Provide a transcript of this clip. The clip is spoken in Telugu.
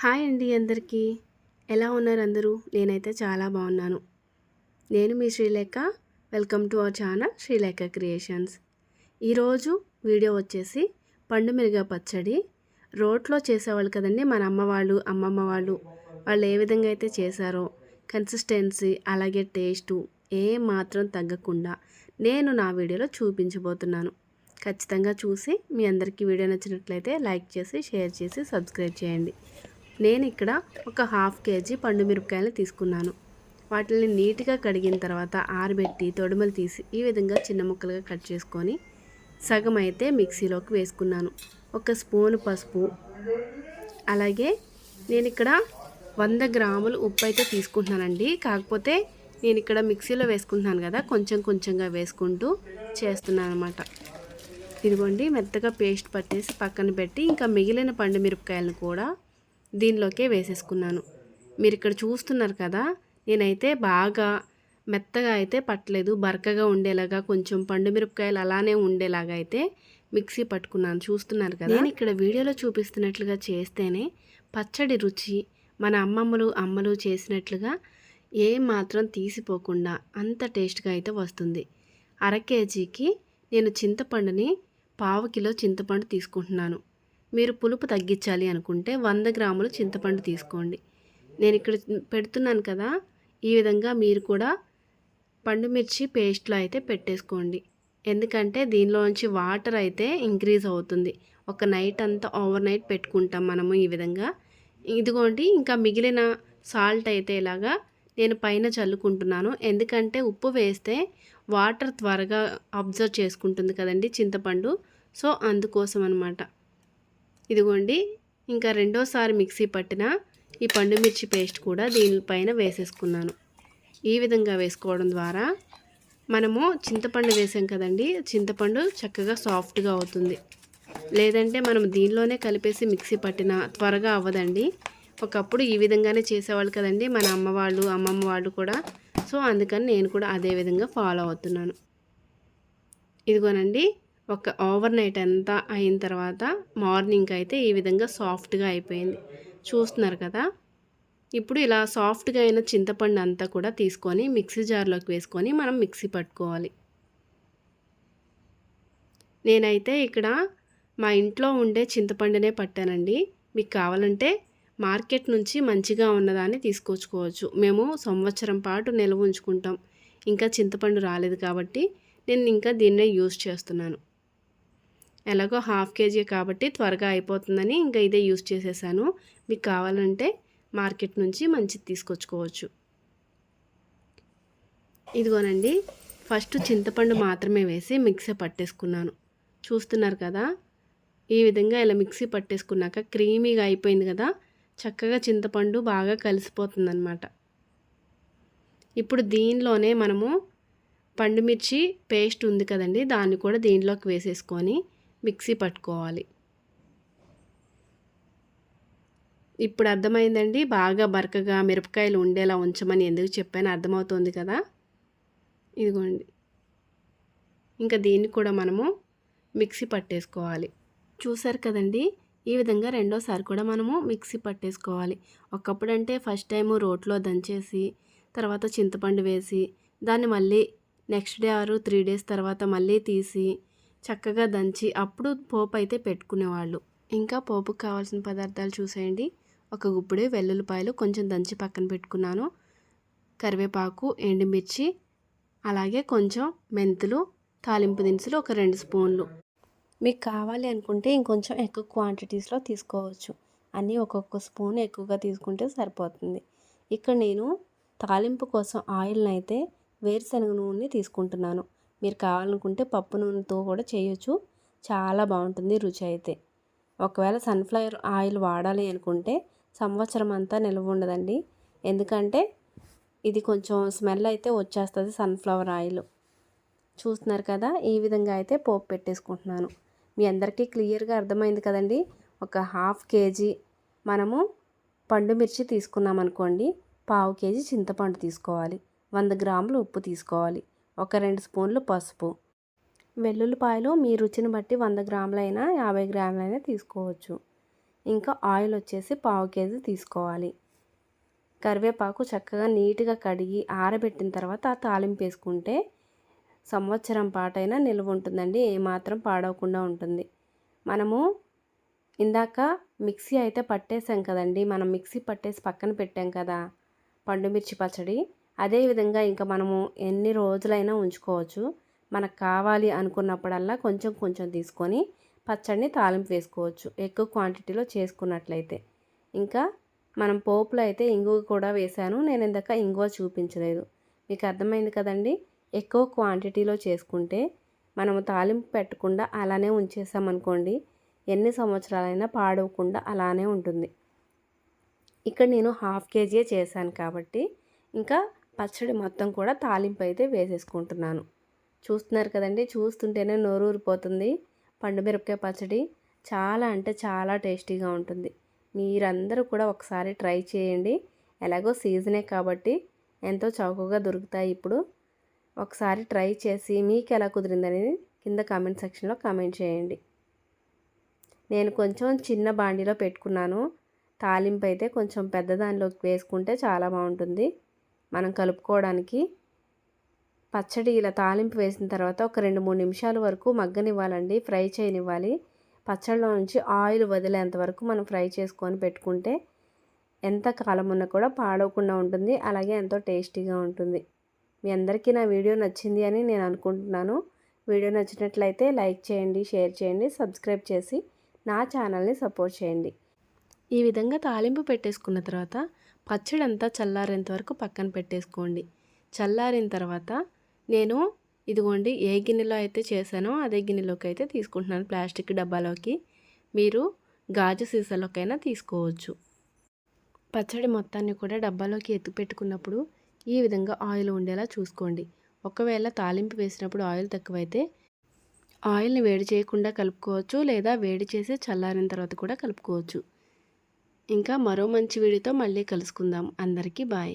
హాయ్ అండి అందరికీ. ఎలా ఉన్నారు అందరూ? నేనైతే చాలా బాగున్నాను. నేను మీ Srilekha. Welcome to our channel Srilekha creations. ఈరోజు వీడియో వచ్చేసి పండు మిరగ పచ్చడి. రోట్లో చేసేవాళ్ళు కదండి మన అమ్మ వాళ్ళు అమ్మమ్మ వాళ్ళు. వాళ్ళు ఏ విధంగా అయితే చేశారో కన్సిస్టెన్సీ అలాగే టేస్టు ఏ మాత్రం తగ్గకుండా నేను నా వీడియోలో చూపించబోతున్నాను. ఖచ్చితంగా చూసి మీ అందరికీ వీడియో నచ్చినట్లయితే లైక్ చేసి షేర్ చేసి సబ్స్క్రైబ్ చేయండి. నేను ఇక్కడ ఒక హాఫ్ కేజీ పండు మిరపకాయలు తీసుకున్నాను. వాటిని నీట్గా కడిగిన తర్వాత ఆరబెట్టి తొడుమలు తీసి ఈ విధంగా చిన్న ముక్కలుగా కట్ చేసుకొని సగం అయితే మిక్సీలోకి వేసుకున్నాను. ఒక స్పూన్ పసుపు. అలాగే నేను ఇక్కడ వంద గ్రాములు ఉప్పు అయితే తీసుకుంటున్నానండి. కాకపోతే నేను ఇక్కడ మిక్సీలో వేసుకుంటున్నాను కదా కొంచెం కొంచెంగా వేసుకుంటూ చేస్తున్నాను అనమాట ఇదిగోండి మెత్తగా పేస్ట్ పట్టేసి పక్కన పెట్టి ఇంకా మిగిలిన పండు మిరపకాయలను కూడా దీనిలోకే వేసేసుకున్నాను. మీరు ఇక్కడ చూస్తున్నారు కదా నేనైతే బాగా మెత్తగా అయితే పట్టలేదు. బరకగా ఉండేలాగా కొంచెం పండు మిరపకాయలు అలానే ఉండేలాగా అయితే మిక్సీ పట్టుకున్నాను. చూస్తున్నారు కదా? నేను ఇక్కడ వీడియోలో చూపిస్తున్నట్లుగా చేస్తేనే పచ్చడి రుచి మన అమ్మమ్మలు అమ్మలు చేసినట్లుగా ఏ మాత్రం తీసిపోకుండా అంత టేస్ట్గా అయితే వస్తుంది. అర కేజీకి నేను చింతపండుని పావు కిలో చింతపండు తీసుకుంటున్నాను. మీరు పులుపు తగ్గించాలి అనుకుంటే వంద గ్రాములు చింతపండు తీసుకోండి. నేను ఇక్కడ పెడుతున్నాను కదా ఈ విధంగా మీరు కూడా పండు మిర్చి పేస్ట్లో అయితే పెట్టేసుకోండి. ఎందుకంటే దీనిలోంచి వాటర్ అయితే ఇంక్రీజ్ అవుతుంది. ఒక నైట్ అంతా ఓవర్ నైట్ పెట్టుకుంటాం మనము ఈ విధంగా. ఇదిగోండి ఇంకా మిగిలిన సాల్ట్ అయితే ఇలాగా నేను పైన చల్లుకుంటున్నాను. ఎందుకంటే ఉప్పు వేస్తే వాటర్ త్వరగా అబ్జర్వ్ చేసుకుంటుంది కదండి చింతపండు. సో అందుకోసం అనమాట ఇదిగోండి ఇంకా రెండోసారి మిక్సీ పట్టిన ఈ పండు మిర్చి పేస్ట్ కూడా దీనిపైన వేసేసుకున్నాను. ఈ విధంగా వేసుకోవడం ద్వారా మనము చింతపండు వేసాం కదండి చింతపండు చక్కగా సాఫ్ట్గా అవుతుంది. లేదంటే మనం దీనిలోనే కలిపేసి మిక్సీ పట్టిన త్వరగా అవ్వదండి. ఒకప్పుడు ఈ విధంగానే చేసేవాళ్ళు కదండి మన అమ్మ వాళ్ళు అమ్మమ్మ వాళ్ళు కూడా. సో అందుకని నేను కూడా అదే విధంగా ఫాలో అవుతున్నాను. ఇదిగోనండి ఒక ఓవర్ నైట్ అంతా అయిన తర్వాత మార్నింగ్ అయితే ఈ విధంగా సాఫ్ట్గా అయిపోయింది. చూస్తున్నారు కదా? ఇప్పుడు ఇలా సాఫ్ట్గా అయిన చింతపండు అంతా కూడా తీసుకొని మిక్సీ జార్లోకి వేసుకొని మనం మిక్సీ పట్టుకోవాలి. నేనైతే ఇక్కడ మా ఇంట్లో ఉండే చింతపండునే పట్టానండి. మీకు కావాలంటే మార్కెట్ నుంచి మంచిగా ఉన్నదాన్ని తీసుకొచ్చుకోవచ్చు. మేము సంవత్సరం పాటు నిల్వ ఉంచుకుంటాం. ఇంకా చింతపండు రాలేదు కాబట్టి నేను ఇంకా దీన్నే యూజ్ చేస్తున్నాను. ఎలాగో హాఫ్ కేజీ కాబట్టి త్వరగా అయిపోతుందని ఇంకా ఇదే యూజ్ చేసేసాను. మీకు కావాలంటే మార్కెట్ నుంచి మంచిది తీసుకొచ్చుకోవచ్చు. ఇదిగోనండి ఫస్ట్ చింతపండు మాత్రమే వేసి మిక్సీ పట్టేసుకున్నాను. చూస్తున్నారు కదా ఈ విధంగా ఇలా మిక్సీ పట్టేసుకున్నాక క్రీమీగా అయిపోయింది కదా చక్కగా చింతపండు బాగా కలిసిపోతుందన్నమాట. ఇప్పుడు దీనిలోనే మనము పండుమిర్చి పేస్ట్ ఉంది కదండి దాన్ని కూడా దీనిలోకి వేసేసుకొని మిక్సీ పట్టుకోవాలి. ఇప్పుడు అర్థమైందండి? బాగా బరకగా మిరపకాయలు ఉండేలా ఉంచమని ఎందుకు చెప్పాను అర్థమవుతుంది కదా? ఇదిగోండి. ఇంకా దీన్ని కూడా మనము మిక్సీ పట్టేసుకోవాలి. చూసారు కదండి? ఈ విధంగా రెండోసారి కూడా మనము మిక్సీ పట్టేసుకోవాలి. ఒకప్పుడు అంటే ఫస్ట్ టైము రోట్లో దంచేసి తర్వాత చింతపండు వేసి దాన్ని మళ్ళీ నెక్స్ట్ డే ఆరు త్రీ డేస్ తర్వాత మళ్ళీ తీసి చక్కగా దంచి అప్పుడు పోపు అయితే పెట్టుకునేవాళ్ళు. ఇంకా పోపుకు కావాల్సిన పదార్థాలు చూసేయండి. ఒక గుప్పుడు వెల్లుల్లిపాయలు కొంచెం దంచి పక్కన పెట్టుకున్నాను. కరివేపాకు ఎండుమిర్చి అలాగే కొంచెం మెంతులు తాలింపు దినుసులు ఒక రెండు స్పూన్లు. మీకు కావాలి అనుకుంటే ఇంకొంచెం ఎక్కువ క్వాంటిటీస్లో తీసుకోవచ్చు. అన్నీ ఒక్కొక్క స్పూన్ ఎక్కువగా తీసుకుంటే సరిపోతుంది. ఇక్కడ నేను తాలింపు కోసం ఆయిల్ని అయితే వేరుశనగ నూనె తీసుకుంటున్నాను. మీరు కావాలనుకుంటే పప్పు నూనెతో కూడా చేయొచ్చు. చాలా బాగుంటుంది రుచి అయితే. ఒకవేళ సన్ఫ్లవర్ ఆయిల్ వాడాలి అనుకుంటే సంవత్సరం అంతా నిల్వ ఉండదండి. ఎందుకంటే ఇది కొంచెం స్మెల్ అయితే వచ్చేస్తుంది సన్ఫ్లవర్ ఆయిల్. చూస్తున్నారు కదా ఈ విధంగా అయితే పోపు పెట్టేసుకుంటున్నాను. మీ అందరికీ క్లియర్గా అర్థమైంది కదండి? ఒక హాఫ్ కేజీ మనము పండు మిర్చి తీసుకున్నాం అనుకోండి పావు కేజీ చింతపండు తీసుకోవాలి. వంద గ్రాములు ఉప్పు తీసుకోవాలి. ఒక రెండు స్పూన్లు పసుపు. వెల్లుల్లిపాయలు మీ రుచిని బట్టి వంద గ్రాములైనా యాభై గ్రాములైనా తీసుకోవచ్చు. ఇంకా ఆయిల్ వచ్చేసి పావు కేజీ తీసుకోవాలి. కరివేపాకు చక్కగా నీట్గా కడిగి ఆరబెట్టిన తర్వాత ఆ తాలింపు వేసుకుంటే సంవత్సరం పాటైనా నిల్వ ఉంటుందండి. ఏమాత్రం పాడవకుండా ఉంటుంది. మనము ఇందాక మిక్సీ అయితే పట్టేసాం కదండి. మనం మిక్సీ పట్టేసి పక్కన పెట్టాం కదా. పండుమిర్చి పచ్చడి. అదేవిధంగా ఇంకా మనము ఎన్ని రోజులైనా ఉంచుకోవచ్చు. మనకు కావాలి అనుకున్నప్పుడల్లా కొంచెం కొంచెం తీసుకొని పచ్చడిని తాలింపు వేసుకోవచ్చు. ఎక్కువ క్వాంటిటీలో చేసుకున్నట్లయితే. ఇంకా మనం పోపులో అయితే ఇంగువ కూడా వేశాను. నేను ఇందాక ఇంగువ చూపించలేదు. మీకు అర్థమైంది కదండి? ఎక్కువ క్వాంటిటీలో చేసుకుంటే మనము తాలింపు పెట్టకుండా అలానే ఉంచేసామనుకోండి ఎన్ని సంవత్సరాలైనా పాడవకుండా అలానే ఉంటుంది. ఇక్కడ నేను హాఫ్ కేజీయే చేశాను కాబట్టి ఇంకా పచ్చడి మొత్తం కూడా తాలింపు అయితే వేసేసుకుంటున్నాను. చూస్తున్నారు కదండి చూస్తుంటేనే నోరూరిపోతుంది. పండుమిరపకాయ పచ్చడి చాలా అంటే చాలా టేస్టీగా ఉంటుంది. మీరందరూ కూడా ఒకసారి ట్రై చేయండి. ఎలాగో సీజనే కాబట్టి ఎంతో చౌకగా దొరుకుతాయి ఇప్పుడు. ఒకసారి ట్రై చేసి మీకు ఎలా కుదిరిందనేది కింద కామెంట్ సెక్షన్లో కామెంట్ చేయండి. నేను కొంచెం చిన్న బాండీలో పెట్టుకున్నాను. తాలింపు అయితే కొంచెం పెద్ద దానిలోకి వేసుకుంటే చాలా బాగుంటుంది. మనం కలుపుకోవడానికి పచ్చడి ఇలా తాలింపు వేసిన తర్వాత ఒక రెండు మూడు నిమిషాల వరకు మగ్గనివ్వాలండి. ఫ్రై చేయనివ్వాలి. పచ్చడిలో నుంచి ఆయిల్ వదిలేంత వరకు మనం ఫ్రై చేసుకొని పెట్టుకుంటే ఎంత కాలం ఉన్నా కూడా పాడవకుండా ఉంటుంది. అలాగే ఎంతో టేస్టీగా ఉంటుంది. మీ అందరికీ నా వీడియో నచ్చింది అని నేను అనుకుంటున్నాను. వీడియో నచ్చినట్లయితే లైక్ చేయండి షేర్ చేయండి సబ్స్క్రైబ్ చేసి నా ఛానల్ని సపోర్ట్ చేయండి. ఈ విధంగా తాలింపు పెట్టేసుకున్న తర్వాత పచ్చడి అంతా చల్లారేంత వరకు పక్కన పెట్టేసుకోండి. చల్లారిన తర్వాత నేను ఇదిగోండి ఏ గిన్నెలో అయితే చేశానో అదే గిన్నెలోకి అయితే తీసుకుంటున్నాను ప్లాస్టిక్ డబ్బాలోకి. మీరు గాజు సీసాలోకైనా తీసుకోవచ్చు. పచ్చడి మొత్తాన్ని కూడా డబ్బాలోకి ఎత్తు పెట్టుకున్నప్పుడు ఈ విధంగా ఆయిల్ ఉండేలా చూసుకోండి. ఒకవేళ తాలింపు వేసినప్పుడు ఆయిల్ తక్కువైతే ఆయిల్ని వేడి చేయకుండా కలుపుకోవచ్చు లేదా వేడి చేసి చల్లారిన తర్వాత కూడా కలుపుకోవచ్చు. ఇంకా మరో మంచి వీడియోతో మళ్ళీ కలుసుకుందాం. అందరికీ బాయ్.